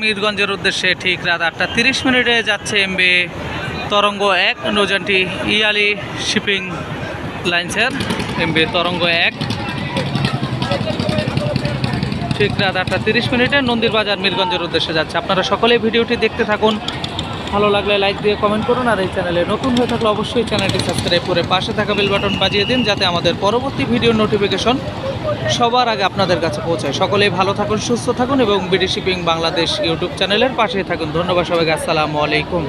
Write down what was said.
মিরগঞ্জের উদ্দেশ্যে ঠিক রাত আটটা তিরিশ মিনিটে যাচ্ছে এমবি তরঙ্গ এক, নৌযানটি ইয়ালি শিপিং লাইন্সের এমবি তরঙ্গ এক। ঠিক রাত আটটা তিরিশ মিনিটে নন্দীর বাজার মিরগঞ্জের উদ্দেশ্যে যাচ্ছে। আপনারা সকলেই ভিডিওটি দেখতে থাকুন। ভালো লাগলে লাইক দিয়ে কমেন্ট করুন আর এই চ্যানেলে নতুন হয়ে থাকলে অবশ্যই চ্যানেলটি সাবস্ক্রাইব করে পাশে থাকা বেল বাটন বাজিয়ে দিন যাতে আমাদের পরবর্তী ভিডিও নোটিফিকেশন সবার আগে আপনাদের কাছে পৌঁছায়। সকলেই ভালো থাকুন, সুস্থ থাকুন এবং বিডি শিপিং বাংলাদেশ ইউটিউব চ্যানেলের পাশেই থাকুন। ধন্যবাদ সবাইকে, আসসালামু আলাইকুম।